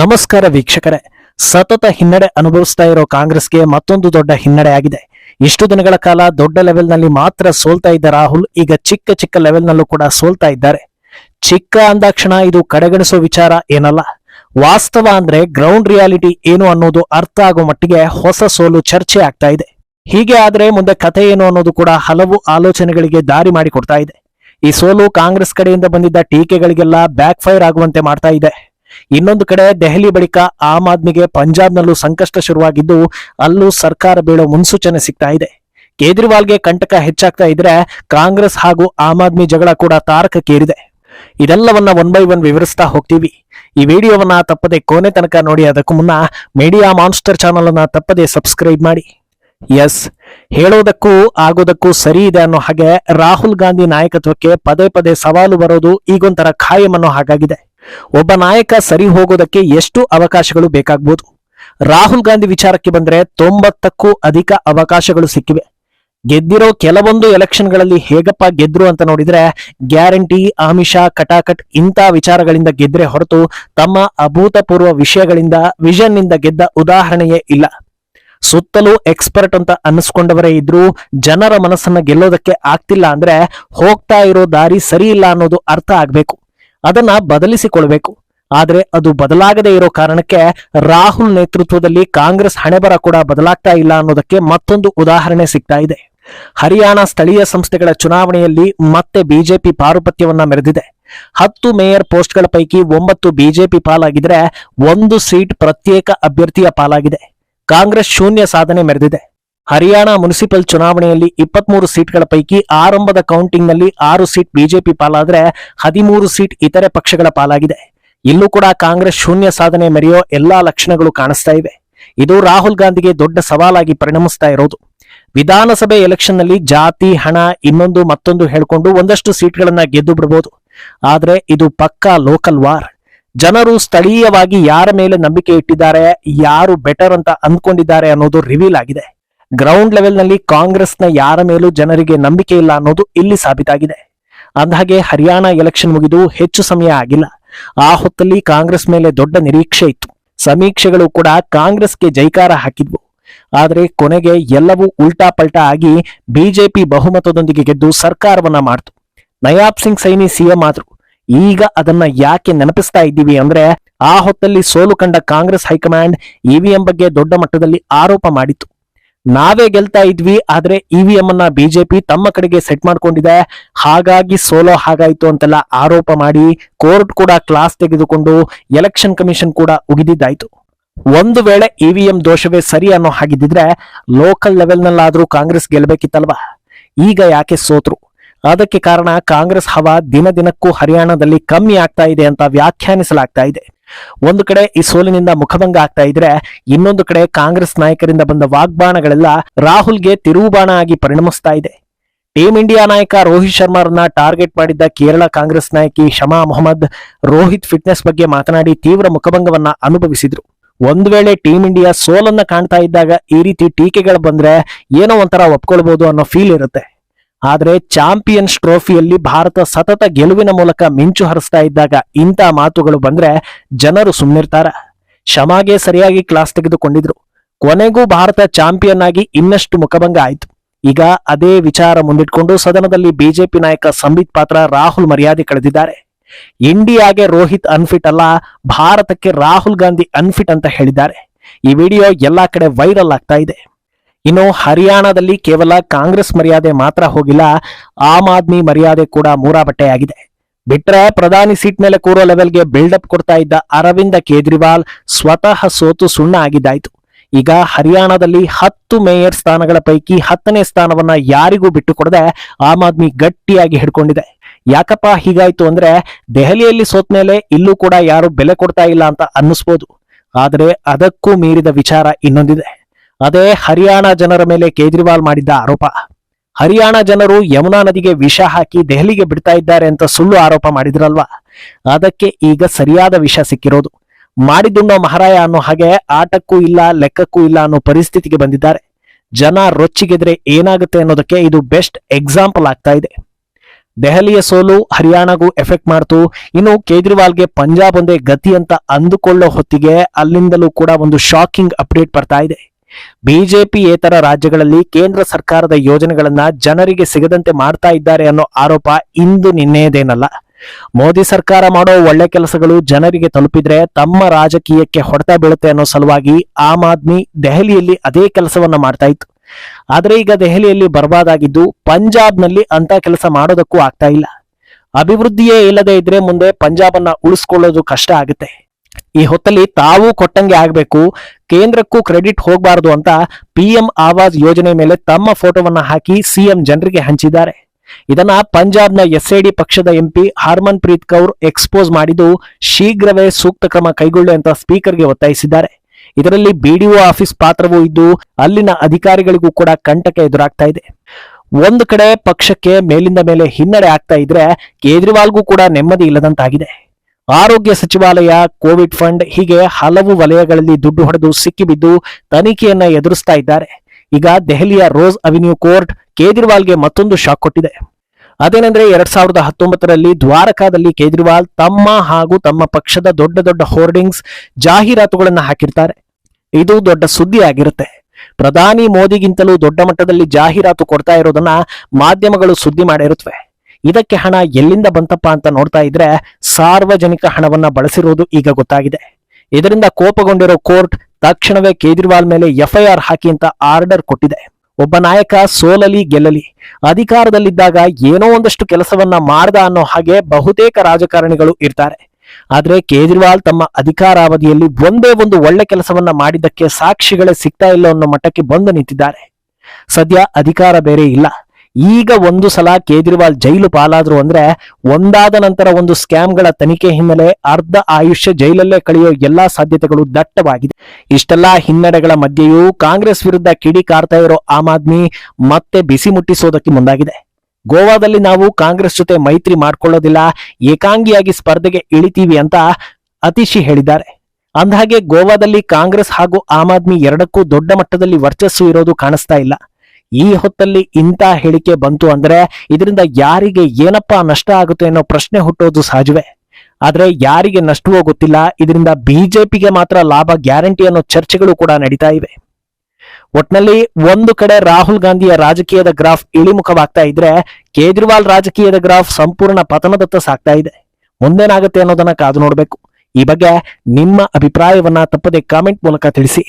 ನಮಸ್ಕಾರ ವೀಕ್ಷಕರೇ. ಸತತ ಹಿನ್ನಡೆ ಅನುಭವಿಸ್ತಾ ಇರೋ ಕಾಂಗ್ರೆಸ್ಗೆ ಮತ್ತೊಂದು ದೊಡ್ಡ ಹಿನ್ನಡೆ ಆಗಿದೆ. ಇಷ್ಟು ದಿನಗಳ ಕಾಲ ದೊಡ್ಡ ಲೆವೆಲ್ನಲ್ಲಿ ಮಾತ್ರ ಸೋಲ್ತಾ ಇದ್ದ ರಾಹುಲ್ ಈಗ ಚಿಕ್ಕ ಚಿಕ್ಕ ಲೆವೆಲ್ನಲ್ಲೂ ಕೂಡ ಸೋಲ್ತಾ ಇದ್ದಾರೆ. ಚಿಕ್ಕ ಅಂದಾಕ್ಷಣ ಇದು ಕಡೆಗಣಿಸೋ ವಿಚಾರ ಏನಲ್ಲ. ವಾಸ್ತವ ಅಂದ್ರೆ ಗ್ರೌಂಡ್ ರಿಯಾಲಿಟಿ ಏನು ಅನ್ನೋದು ಅರ್ಥ ಆಗೋ ಮಟ್ಟಿಗೆ ಹೊಸ ಸೋಲು ಚರ್ಚೆ ಆಗ್ತಾ ಇದೆ. ಹೀಗೆ ಆದ್ರೆ ಮುಂದೆ ಕಥೆ ಏನು ಅನ್ನೋದು ಕೂಡ ಹಲವು ಆಲೋಚನೆಗಳಿಗೆ ದಾರಿ ಮಾಡಿಕೊಡ್ತಾ ಇದೆ. ಈ ಸೋಲು ಕಾಂಗ್ರೆಸ್ ಕಡೆಯಿಂದ ಬಂದಿದ್ದ ಟೀಕೆಗಳಿಗೆಲ್ಲ ಬ್ಯಾಕ್ ಫೈರ್ ಆಗುವಂತೆ ಮಾಡ್ತಾ ಇದೆ. ಇನ್ನೊಂದು ಕಡೆ ದೆಹಲಿ ಬಳಿಕ ಆಮ್ ಆದ್ಮಿಗೆ ಪಂಜಾಬ್ನಲ್ಲೂ ಸಂಕಷ್ಟ ಶುರುವಾಗಿದ್ದು ಅಲ್ಲೂ ಸರ್ಕಾರ ಬೀಳೋ ಮುನ್ಸೂಚನೆ ಸಿಗ್ತಾ ಇದೆ. ಕೇಜ್ರಿವಾಲ್ಗೆ ಕಂಟಕ ಹೆಚ್ಚಾಗ್ತಾ ಇದ್ರೆ ಕಾಂಗ್ರೆಸ್ ಹಾಗೂ ಆಮ್ ಆದ್ಮಿ ಜಗಳ ಕೂಡ ತಾರಕಕ್ಕೇರಿದೆ. ಇದೆಲ್ಲವನ್ನ ಒನ್ ಬೈ ಒನ್ ವಿವರಿಸ್ತಾ ಹೋಗ್ತೀವಿ. ಈ ವಿಡಿಯೋವನ್ನ ತಪ್ಪದೆ ಕೊನೆ ತನಕ ನೋಡಿ ಅದಕ್ಕೂ ಮುನ್ನ ಮೀಡಿಯಾ ಮಾನ್ಸ್ಟರ್ ಚಾನಲ್ ಅನ್ನ ತಪ್ಪದೆ ಸಬ್ಸ್ಕ್ರೈಬ್ ಮಾಡಿ. ಎಸ್, ಹೇಳೋದಕ್ಕೂ ಆಗೋದಕ್ಕೂ ಸರಿ ಇದೆ ಅನ್ನೋ ಹಾಗೆ ರಾಹುಲ್ ಗಾಂಧಿ ನಾಯಕತ್ವಕ್ಕೆ ಪದೇ ಪದೇ ಸವಾಲು ಬರೋದು ಈಗೊಂಥರ ಖಾಯಂ ಅನ್ನೋ ಹಾಗಾಗಿದೆ. ಒಬ್ಬ ನಾಯಕ ಸರಿ ಹೋಗೋದಕ್ಕೆ ಎಷ್ಟು ಅವಕಾಶಗಳು ಬೇಕಾಗ್ಬೋದು? ರಾಹುಲ್ ಗಾಂಧಿ ವಿಚಾರಕ್ಕೆ ಬಂದ್ರೆ ತೊಂಬತ್ತಕ್ಕೂ ಅಧಿಕ ಅವಕಾಶಗಳು ಸಿಕ್ಕಿವೆ. ಗೆದ್ದಿರೋ ಕೆಲವೊಂದು ಎಲೆಕ್ಷನ್ಗಳಲ್ಲಿ ಹೇಗಪ್ಪ ಗೆದ್ರು ಅಂತ ನೋಡಿದ್ರೆ ಗ್ಯಾರಂಟಿ, ಆಮಿಷ, ಕಟಾಕಟ್ ಇಂಥ ವಿಚಾರಗಳಿಂದ ಗೆದ್ರೆ ಹೊರತು ತಮ್ಮ ಅಭೂತಪೂರ್ವ ವಿಷಯಗಳಿಂದ ವಿಷನ್ನಿಂದ ಗೆದ್ದ ಉದಾಹರಣೆಯೇ ಇಲ್ಲ. ಸುತ್ತಲೂ ಎಕ್ಸ್ಪರ್ಟ್ ಅಂತ ಅನ್ನಿಸ್ಕೊಂಡವರೇ ಇದ್ರೂ ಜನರ ಮನಸ್ಸನ್ನ ಗೆಲ್ಲೋದಕ್ಕೆ ಆಗ್ತಿಲ್ಲ ಅಂದ್ರೆ ಹೋಗ್ತಾ ಇರೋ ದಾರಿ ಸರಿ ಅನ್ನೋದು ಅರ್ಥ ಆಗ್ಬೇಕು. ಅದನ್ನ ಬದಲಿಸಿಕೊಳ್ಬೇಕು. ಆದ್ರೆ ಅದು ಬದಲಾಗದೇ ಇರೋ ಕಾರಣಕ್ಕೆ ರಾಹುಲ್ ನೇತೃತ್ವದಲ್ಲಿ ಕಾಂಗ್ರೆಸ್ ಹಣೆಬರ ಕೂಡ ಬದಲಾಗ್ತಾ ಇಲ್ಲ ಅನ್ನೋದಕ್ಕೆ ಮತ್ತೊಂದು ಉದಾಹರಣೆ ಸಿಗ್ತಾ ಇದೆ. ಹರಿಯಾಣ ಸ್ಥಳೀಯ ಸಂಸ್ಥೆಗಳ ಚುನಾವಣೆಯಲ್ಲಿ ಮತ್ತೆ ಬಿಜೆಪಿ ಪಾರುಪತ್ಯವನ್ನ ಮೆರೆದಿದೆ. ಹತ್ತು ಮೇಯರ್ ಪೋಸ್ಟ್ಗಳ ಪೈಕಿ ಒಂಬತ್ತು ಬಿಜೆಪಿ ಪಾಲಾಗಿದ್ರೆ ಒಂದು ಸೀಟ್ ಪ್ರತ್ಯೇಕ ಅಭ್ಯರ್ಥಿಯ ಪಾಲಾಗಿದೆ. ಕಾಂಗ್ರೆಸ್ ಶೂನ್ಯ ಸಾಧನೆ ಮೆರೆದಿದೆ. ಹರಿಯಾಣ ಮುನ್ಸಿಪಲ್ ಚುನಾವಣೆಯಲ್ಲಿ ಇಪ್ಪತ್ಮೂರು ಸೀಟ್ಗಳ ಪೈಕಿ ಆರಂಭದ ಕೌಂಟಿಂಗ್ನಲ್ಲಿ ಆರು ಸೀಟ್ ಬಿಜೆಪಿ ಪಾಲಾದರೆ ಹದಿಮೂರು ಸೀಟ್ ಇತರೆ ಪಕ್ಷಗಳ ಪಾಲಾಗಿದೆ. ಇಲ್ಲೂ ಕೂಡ ಕಾಂಗ್ರೆಸ್ ಶೂನ್ಯ ಸಾಧನೆ ಮೆರೆಯೋ ಎಲ್ಲಾ ಲಕ್ಷಣಗಳು ಕಾಣಿಸ್ತಾ ಇವೆ. ಇದು ರಾಹುಲ್ ಗಾಂಧಿಗೆ ದೊಡ್ಡ ಸವಾಲಾಗಿ ಪರಿಣಮಿಸ್ತಾ ಇರೋದು. ವಿಧಾನಸಭೆ ಎಲೆಕ್ಷನ್ನಲ್ಲಿ ಜಾತಿ, ಹಣ, ಇನ್ನೊಂದು ಮತ್ತೊಂದು ಹೇಳಿಕೊಂಡು ಒಂದಷ್ಟು ಸೀಟ್ಗಳನ್ನ ಗೆದ್ದು ಬಿಡಬಹುದು ಆದರೆ ಇದು ಪಕ್ಕಾ ಲೋಕಲ್ ವಾರ್ ಜನರು ಸ್ಥಳೀಯವಾಗಿ ಯಾರ ಮೇಲೆ ನಂಬಿಕೆ ಇಟ್ಟಿದ್ದಾರೆ, ಯಾರು ಬೆಟರ್ ಅಂತ ಅಂದ್ಕೊಂಡಿದ್ದಾರೆ ಅನ್ನೋದು ರಿವೀಲ್ ಆಗಿದೆ. ಗ್ರೌಂಡ್ ಲೆವೆಲ್ನಲ್ಲಿ ಕಾಂಗ್ರೆಸ್ನ ಯಾರ ಮೇಲೂ ಜನರಿಗೆ ನಂಬಿಕೆ ಇಲ್ಲ ಅನ್ನೋದು ಇಲ್ಲಿ ಸಾಬೀತಾಗಿದೆ. ಅಂದಹಾಗೆ ಹರಿಯಾಣ ಎಲೆಕ್ಷನ್ ಮುಗಿದು ಹೆಚ್ಚು ಸಮಯ ಆಗಿಲ್ಲ. ಆ ಹೊತ್ತಲ್ಲಿ ಕಾಂಗ್ರೆಸ್ ಮೇಲೆ ದೊಡ್ಡ ನಿರೀಕ್ಷೆ ಇತ್ತು. ಸಮೀಕ್ಷೆಗಳು ಕೂಡ ಕಾಂಗ್ರೆಸ್ಗೆ ಜೈಕಾರ ಹಾಕಿದ್ವು. ಆದರೆ ಕೊನೆಗೆ ಎಲ್ಲವೂ ಉಲ್ಟಾ ಪಲ್ಟಾ ಆಗಿ ಬಿಜೆಪಿ ಬಹುಮತದೊಂದಿಗೆ ಗೆದ್ದು ಸರ್ಕಾರವನ್ನ ಮಾಡ್ತು. ನಯಾಬ್ ಸಿಂಗ್ ಸೈನಿ ಸಿಎಂ ಆದ್ರು. ಈಗ ಅದನ್ನ ಯಾಕೆ ನೆನಪಿಸ್ತಾ ಇದ್ದೀವಿ ಅಂದ್ರೆ ಆ ಹೊತ್ತಲ್ಲಿ ಸೋಲು ಕಂಡ ಕಾಂಗ್ರೆಸ್ ಹೈಕಮಾಂಡ್ ಇವಿಎಂ ಬಗ್ಗೆ ದೊಡ್ಡ ಮಟ್ಟದಲ್ಲಿ ಆರೋಪ ಮಾಡಿತ್ತು. ನಾವೇ ಗೆಲ್ತಾ ಇದ್ವಿ, ಆದ್ರೆ ಇವಿಎಂ ಅನ್ನ ಬಿಜೆಪಿ ತಮ್ಮ ಕಡೆಗೆ ಸೆಟ್ ಮಾಡ್ಕೊಂಡಿದೆ. ಹಾಗಾಗಿ ಸೋಲೋ ಹಾಗಾಯ್ತು ಅಂತೆಲ್ಲ ಆರೋಪ ಮಾಡಿ ಕೋರ್ಟ್ ಕೂಡ ಕ್ಲಾಸ್ ತೆಗೆದುಕೊಂಡು ಎಲೆಕ್ಷನ್ ಕಮಿಷನ್ ಕೂಡ ಉಗಿದಿದ್ದಾಯ್ತು. ಒಂದು ವೇಳೆ ಇವಿಎಂ ದೋಷವೇ ಸರಿ ಅನ್ನೋ ಹಾಗಿದ್ದಿದ್ರೆ ಲೋಕಲ್ ಲೆವೆಲ್ನಲ್ಲಾದ್ರೂ ಕಾಂಗ್ರೆಸ್ ಗೆಲ್ಬೇಕಿತ್ತಲ್ವಾ? ಈಗ ಯಾಕೆ ಸೋತ್ರು? ಅದಕ್ಕೆ ಕಾರಣ ಕಾಂಗ್ರೆಸ್ ಹವಾ ದಿನ ದಿನಕ್ಕೂ ಹರಿಯಾಣದಲ್ಲಿ ಕಮ್ಮಿ ಆಗ್ತಾ ಇದೆ ಅಂತ ವ್ಯಾಖ್ಯಾನಿಸಲಾಗ್ತಾ ಇದೆ. ಒಂದು ಕಡೆ ಈ ಸೋಲಿನಿಂದ ಮುಖಭಂಗ ಆಗ್ತಾ ಇದ್ರೆ, ಇನ್ನೊಂದು ಕಡೆ ಕಾಂಗ್ರೆಸ್ ನಾಯಕರಿಂದ ಬಂದ ವಾಗ್ಬಾಣಗಳೆಲ್ಲ ರಾಹುಲ್ಗೆ ತಿರುವುಬಾಣ ಆಗಿ ಪರಿಣಮಿಸ್ತಾ ಇದೆ. ಟೀಂ ಇಂಡಿಯಾ ನಾಯಕ ರೋಹಿತ್ ಶರ್ಮಾರನ್ನ ಟಾರ್ಗೆಟ್ ಮಾಡಿದ್ದ ಕೇರಳ ಕಾಂಗ್ರೆಸ್ ನಾಯಕಿ ಶಮಾ ಮೊಹಮ್ಮದ್, ರೋಹಿತ್ ಫಿಟ್ನೆಸ್ ಬಗ್ಗೆ ಮಾತನಾಡಿ ತೀವ್ರ ಮುಖಭಂಗವನ್ನ ಅನುಭವಿಸಿದ್ರು. ಒಂದು ವೇಳೆ ಟೀಂ ಇಂಡಿಯಾ ಸೋಲನ್ನ ಕಾಣ್ತಾ ಇದ್ದಾಗ ಈ ರೀತಿ ಟೀಕೆಗಳು ಬಂದ್ರೆ ಏನೋ ಒಂಥರ ಒಪ್ಕೊಳ್ಬಹುದು ಅನ್ನೋ ಫೀಲ್ ಇರುತ್ತೆ. ಆದ್ರೆ ಚಾಂಪಿಯನ್ಸ್ ಟ್ರೋಫಿಯಲ್ಲಿ ಭಾರತ ಸತತ ಗೆಲುವಿನ ಮೂಲಕ ಮಿಂಚು ಹರಿಸ್ತಾ ಇದ್ದಾಗ ಇಂಥ ಮಾತುಗಳು ಬಂದ್ರೆ ಜನರು ಸುಮ್ಮನಿರ್ತಾರ ಶಮಾಗೆ ಸರಿಯಾಗಿ ಕ್ಲಾಸ್ ತೆಗೆದುಕೊಂಡಿದ್ರು. ಕೊನೆಗೂ ಭಾರತ ಚಾಂಪಿಯನ್ ಆಗಿ ಇನ್ನಷ್ಟು ಮುಖಭಂಗ ಆಯ್ತು. ಈಗ ಅದೇ ವಿಚಾರ ಮುಂದಿಟ್ಕೊಂಡು ಸದನದಲ್ಲಿ ಬಿಜೆಪಿ ನಾಯಕ ಸಂಬಿತ್ ಪಾತ್ರ ರಾಹುಲ್ ಮರ್ಯಾದೆ ಕಳೆದಿದ್ದಾರೆ. ಇಂಡಿಯಾಗೆ ರೋಹಿತ್ ಅನ್ಫಿಟ್ ಅಲ್ಲ, ಭಾರತಕ್ಕೆ ರಾಹುಲ್ ಗಾಂಧಿ ಅನ್ಫಿಟ್ ಅಂತ ಹೇಳಿದ್ದಾರೆ. ಈ ವಿಡಿಯೋ ಎಲ್ಲಾ ಕಡೆ ವೈರಲ್ ಆಗ್ತಾ ಇದೆ. ಇನ್ನು ಹರಿಯಾಣದಲ್ಲಿ ಕೇವಲ ಕಾಂಗ್ರೆಸ್ ಮರ್ಯಾದೆ ಮಾತ್ರ ಹೋಗಿಲ್ಲ, ಆಮ್ ಆದ್ಮಿ ಮರ್ಯಾದೆ ಕೂಡ ಮೂರಾಬಟ್ಟೆಯಾಗಿದೆ. ಬಿಟ್ರೆ ಪ್ರಧಾನಿ ಸೀಟ್ ಮೇಲೆ ಕೂರೋ ಲೆವೆಲ್ಗೆ ಬಿಲ್ಡಪ್ ಕೊಡ್ತಾ ಇದ್ದ ಅರವಿಂದ ಕೇಜ್ರಿವಾಲ್ ಸ್ವತಃ ಸೋತು ಸುಣ್ಣ ಆಗಿದ್ದಾಯ್ತು. ಈಗ ಹರಿಯಾಣದಲ್ಲಿ ಹತ್ತು ಮೇಯರ್ ಸ್ಥಾನಗಳ ಪೈಕಿ ಹತ್ತನೇ ಸ್ಥಾನವನ್ನ ಯಾರಿಗೂ ಬಿಟ್ಟು ಕೊಡದೆ ಆಮ್ ಆದ್ಮಿ ಗಟ್ಟಿಯಾಗಿ ಹಿಡ್ಕೊಂಡಿದೆ. ಯಾಕಪ್ಪ ಹೀಗಾಯ್ತು ಅಂದ್ರೆ ದೆಹಲಿಯಲ್ಲಿ ಸೋತ್ಮೇಲೆ ಇಲ್ಲೂ ಕೂಡ ಯಾರು ಬೆಲೆ ಕೊಡ್ತಾ ಇಲ್ಲ ಅಂತ ಅನ್ನಿಸ್ಬೋದು. ಆದರೆ ಅದಕ್ಕೂ ಮೀರಿದ ವಿಚಾರ ಇನ್ನೊಂದಿದೆ. ಅದೇ ಹರಿಯಾಣ ಜನರ ಮೇಲೆ ಕೇಜ್ರಿವಾಲ್ ಮಾಡಿದ್ದ ಆರೋಪ. ಹರಿಯಾಣ ಜನರು ಯಮುನಾ ನದಿಗೆ ವಿಷ ಹಾಕಿ ದೆಹಲಿಗೆ ಬಿಡ್ತಾ ಇದ್ದಾರೆ ಅಂತ ಸುಳ್ಳು ಆರೋಪ ಮಾಡಿದ್ರಲ್ವಾ? ಅದಕ್ಕೆ ಈಗ ಸರಿಯಾದ ವಿಷ ಸಿಕ್ಕಿರೋದು. ಮಾಡಿದ್ದುಣ್ಣೋ ಮಹಾರಾಯ ಅನ್ನೋ ಹಾಗೆ ಆಟಕ್ಕೂ ಇಲ್ಲ, ಲೆಕ್ಕಕ್ಕೂ ಇಲ್ಲ ಅನ್ನೋ ಪರಿಸ್ಥಿತಿಗೆ ಬಂದಿದ್ದಾರೆ. ಜನ ರೊಚ್ಚಿಗೆದ್ರೆ ಏನಾಗುತ್ತೆ ಅನ್ನೋದಕ್ಕೆ ಇದು ಬೆಸ್ಟ್ ಎಕ್ಸಾಂಪಲ್ ಆಗ್ತಾ ಇದೆ. ದೆಹಲಿಯ ಸೋಲು ಹರಿಯಾಣಗೂ ಎಫೆಕ್ಟ್ ಮಾಡ್ತು. ಇನ್ನು ಕೇಜ್ರಿವಾಲ್ಗೆ ಪಂಜಾಬ್ ಒಂದೇ ಗತಿ ಅಂತ ಅಂದುಕೊಳ್ಳೋ ಹೊತ್ತಿಗೆ ಅಲ್ಲಿಂದಲೂ ಕೂಡ ಒಂದು ಶಾಕಿಂಗ್ ಅಪ್ಡೇಟ್ ಬರ್ತಾ ಇದೆ. ಬಿಜೆಪಿಯೇತರ ರಾಜ್ಯಗಳಲ್ಲಿ ಕೇಂದ್ರ ಸರ್ಕಾರದ ಯೋಜನೆಗಳನ್ನ ಜನರಿಗೆ ಸಿಗದಂತೆ ಮಾಡ್ತಾ ಇದ್ದಾರೆ ಅನ್ನೋ ಆರೋಪ ಇಂದು ನಿನ್ನೆಯದೇನಲ್ಲ. ಮೋದಿ ಸರ್ಕಾರ ಮಾಡೋ ಒಳ್ಳೆ ಕೆಲಸಗಳು ಜನರಿಗೆ ತಲುಪಿದ್ರೆ ತಮ್ಮ ರಾಜಕೀಯಕ್ಕೆ ಹೊಡೆತ ಬೀಳುತ್ತೆ ಅನ್ನೋ ಸಲುವಾಗಿ ಆಮ್ ಆದ್ಮಿ ದೆಹಲಿಯಲ್ಲಿ ಅದೇ ಕೆಲಸವನ್ನ ಮಾಡ್ತಾ ಇತ್ತು. ಆದ್ರೆ ಈಗ ದೆಹಲಿಯಲ್ಲಿ ಬರ್ಬಾದಾಗಿದ್ದು ಪಂಜಾಬ್ನಲ್ಲಿ ಅಂತ ಕೆಲಸ ಮಾಡೋದಕ್ಕೂ ಆಗ್ತಾ ಇಲ್ಲ. ಅಭಿವೃದ್ಧಿಯೇ ಇಲ್ಲದೆ ಇದ್ರೆ ಮುಂದೆ ಪಂಜಾಬ್ ಅನ್ನ ಉಳಿಸ್ಕೊಳ್ಳೋದು ಕಷ್ಟ ಆಗುತ್ತೆ. ಈ ಹೊತ್ತಲ್ಲಿ ತಾವು ಕೊಟ್ಟಂಗೆ ಆಗ್ಬೇಕು, ಕೇಂದ್ರಕ್ಕೂ ಕ್ರೆಡಿಟ್ ಹೋಗಬಾರದು ಅಂತ ಪಿಎಂ ಆವಾಜ್ ಯೋಜನೆ ಮೇಲೆ ತಮ್ಮ ಫೋಟೋವನ್ನ ಹಾಕಿ ಸಿಎಂ ಜನರಿಗೆ ಹಂಚಿದ್ದಾರೆ. ಇದನ್ನ ಪಂಜಾಬ್ನ ಎಸ್ಐಡಿ ಪಕ್ಷದ MP Harmanpreet Kaur expose ಮಾಡಿದ್ದು ಶೀಘ್ರವೇ ಸೂಕ್ತ ಕ್ರಮ ಕೈಗೊಳ್ಳಿ ಅಂತ ಸ್ಪೀಕರ್ಗೆ ಒತ್ತಾಯಿಸಿದ್ದಾರೆ. ಇದರಲ್ಲಿ ಬಿಡಿಒ ಆಫೀಸ್ ಪಾತ್ರವೂ ಇದ್ದು ಅಲ್ಲಿನ ಅಧಿಕಾರಿಗಳಿಗೂ ಕೂಡ ಕಂಟಕ ಎದುರಾಗ್ತಾ ಇದೆ. ಒಂದು ಕಡೆ ಪಕ್ಷಕ್ಕೆ ಮೇಲಿಂದ ಮೇಲೆ ಹಿನ್ನಡೆ ಆಗ್ತಾ ಇದ್ರೆ ಕೇಜ್ರಿವಾಲ್ಗೂ ಕೂಡ ನೆಮ್ಮದಿ ಇಲ್ಲದಂತಾಗಿದೆ. ಆರೋಗ್ಯ ಸಚಿವಾಲಯ ಕೋವಿಡ್ ಫಂಡ್ ಹೀಗೆ ಹಲವು ವಲಯಗಳಲ್ಲಿ ದುಡ್ಡು ಹೊಡೆದು ಸಿಕ್ಕಿಬಿದ್ದು ತನಿಖೆಯನ್ನ ಎದುರಿಸ್ತಾ ಇದ್ದಾರೆ. ಈಗ ದೆಹಲಿಯ ರೋಸ್ ಅವೆನ್ಯೂ ಕೋರ್ಟ್ ಕೇಜ್ರಿವಾಲ್ಗೆ ಮತ್ತೊಂದು ಶಾಕ್ ಕೊಟ್ಟಿದೆ. ಅದೇನೆಂದ್ರೆ ಎರಡ್ ಸಾವಿರದ ಹತ್ತೊಂಬತ್ತರಲ್ಲಿ ದ್ವಾರಕಾದಲ್ಲಿ ಕೇಜ್ರಿವಾಲ್ ತಮ್ಮ ಹಾಗೂ ತಮ್ಮ ಪಕ್ಷದ ದೊಡ್ಡ ದೊಡ್ಡ ಹೋರ್ಡಿಂಗ್ಸ್ ಜಾಹೀರಾತುಗಳನ್ನ ಹಾಕಿರ್ತಾರೆ. ಇದು ದೊಡ್ಡ ಸುದ್ದಿ ಆಗಿರುತ್ತೆ ಪ್ರಧಾನಿ ಮೋದಿಗಿಂತಲೂ ದೊಡ್ಡ ಮಟ್ಟದಲ್ಲಿ ಜಾಹೀರಾತು ಕೊಡ್ತಾ ಇರೋದನ್ನ ಮಾಧ್ಯಮಗಳು ಸುದ್ದಿ ಮಾಡಿರುತ್ತವೆ ಇದಕ್ಕೆ ಹಣ ಎಲ್ಲಿಂದ ಬಂತಪ್ಪ ಅಂತ ನೋಡ್ತಾ ಇದ್ರೆ ಸಾರ್ವಜನಿಕ ಹಣವನ್ನ ಬಳಸಿರುವುದು ಈಗ ಗೊತ್ತಾಗಿದೆ. ಇದರಿಂದ ಕೋಪಗೊಂಡಿರೋ ಕೋರ್ಟ್ ತಕ್ಷಣವೇ ಕೇಜ್ರಿವಾಲ್ ಮೇಲೆ ಎಫ್ಐಆರ್ ಹಾಕಿ ಅಂತ ಆರ್ಡರ್ ಕೊಟ್ಟಿದೆ. ಒಬ್ಬ ನಾಯಕ ಸೋಲಲಿ ಗೆಲ್ಲಲಿ. ಅಧಿಕಾರದಲ್ಲಿದ್ದಾಗ ಏನೋ ಒಂದಷ್ಟು ಕೆಲಸವನ್ನ ಮಾಡ್ದ ಅನ್ನೋ ಹಾಗೆ ಬಹುತೇಕ ರಾಜಕಾರಣಿಗಳು ಇರ್ತಾರೆ. ಆದ್ರೆ ಕೇಜ್ರಿವಾಲ್ ತಮ್ಮ ಅಧಿಕಾರಾವಧಿಯಲ್ಲಿ ಒಂದೇ ಒಂದು ಒಳ್ಳೆ ಕೆಲಸವನ್ನ ಮಾಡಿದ್ದಕ್ಕೆ ಸಾಕ್ಷಿಗಳೇ ಸಿಗ್ತಾ ಇಲ್ಲ ಅನ್ನೋ ಮಟ್ಟಕ್ಕೆ ಬಂದು ನಿಂತಿದ್ದಾರೆ. ಸದ್ಯ ಅಧಿಕಾರ ಬೇರೆ ಇಲ್ಲ. ಈಗ ಒಂದು ಸಲ ಕೇಜ್ರಿವಾಲ್ ಜೈಲು ಪಾಲಾದ್ರು ಅಂದ್ರೆ ಒಂದಾದ ನಂತರ ಒಂದು ಸ್ಕ್ಯಾಮ್ಗಳ ತನಿಖೆ ಹಿನ್ನೆಲೆ ಅರ್ಧ ಆಯುಷ್ಯ ಜೈಲಲ್ಲೇ ಕಳೆಯೋ ಎಲ್ಲಾ ಸಾಧ್ಯತೆಗಳು ದಟ್ಟವಾಗಿದೆ. ಇಷ್ಟೆಲ್ಲಾ ಹಿನ್ನಡೆಗಳ ಮಧ್ಯೆಯೂ ಕಾಂಗ್ರೆಸ್ ವಿರುದ್ಧ ಕಿಡಿ ಕಾರ್ತಾ ಇರೋ ಆಮ್ ಆದ್ಮಿ ಮತ್ತೆ ಬಿಸಿ ಮುಟ್ಟಿಸೋದಕ್ಕೆ ಮುಂದಾಗಿದೆ. ಗೋವಾದಲ್ಲಿ ನಾವು ಕಾಂಗ್ರೆಸ್ ಜೊತೆ ಮೈತ್ರಿ ಮಾಡ್ಕೊಳ್ಳೋದಿಲ್ಲ, ಏಕಾಂಗಿಯಾಗಿ ಸ್ಪರ್ಧೆಗೆ ಇಳಿತೀವಿ ಅಂತ ಅತಿಶಿ ಹೇಳಿದ್ದಾರೆ. ಅಂದಹಾಗೆ ಗೋವಾದಲ್ಲಿ ಕಾಂಗ್ರೆಸ್ ಹಾಗೂ ಆಮ್ ಆದ್ಮಿ ಎರಡಕ್ಕೂ ದೊಡ್ಡ ಮಟ್ಟದಲ್ಲಿ ವರ್ಚಸ್ಸು ಇರೋದು ಕಾಣಿಸ್ತಾ ಇಲ್ಲ. ಈ ಹೊತ್ತಲ್ಲಿ ಇಂಥ ಹೇಳಿಕೆ ಬಂತು ಅಂದ್ರೆ ಇದರಿಂದ ಯಾರಿಗೆ ಏನಪ್ಪಾ ನಷ್ಟ ಆಗುತ್ತೆ ಅನ್ನೋ ಪ್ರಶ್ನೆ ಹುಟ್ಟೋದು ಸಹಜವೇ ಆದ್ರೆ ಯಾರಿಗೆ ನಷ್ಟವೋ ಗೊತ್ತಿಲ್ಲ, ಇದರಿಂದ ಬಿಜೆಪಿಗೆ ಮಾತ್ರ ಲಾಭ ಗ್ಯಾರಂಟಿ ಅನ್ನೋ ಚರ್ಚೆಗಳು ಕೂಡ ನಡೀತಾ ಇವೆ. ಒಟ್ನಲ್ಲಿ ಒಂದು ಕಡೆ ರಾಹುಲ್ ಗಾಂಧಿಯ ರಾಜಕೀಯದ ಗ್ರಾಫ್ ಇಳಿಮುಖವಾಗ್ತಾ ಇದ್ರೆ ಕೇಜ್ರಿವಾಲ್ ರಾಜಕೀಯದ ಗ್ರಾಫ್ ಸಂಪೂರ್ಣ ಪತನದತ್ತ ಸಾಗ್ತಾ ಇದೆ. ಮುಂದೇನಾಗುತ್ತೆ ಅನ್ನೋದನ್ನ ಕಾದು ನೋಡಬೇಕು. ಈ ಬಗ್ಗೆ ನಿಮ್ಮ ಅಭಿಪ್ರಾಯವನ್ನ ತಪ್ಪದೆ ಕಾಮೆಂಟ್ ಮೂಲಕ ತಿಳಿಸಿ.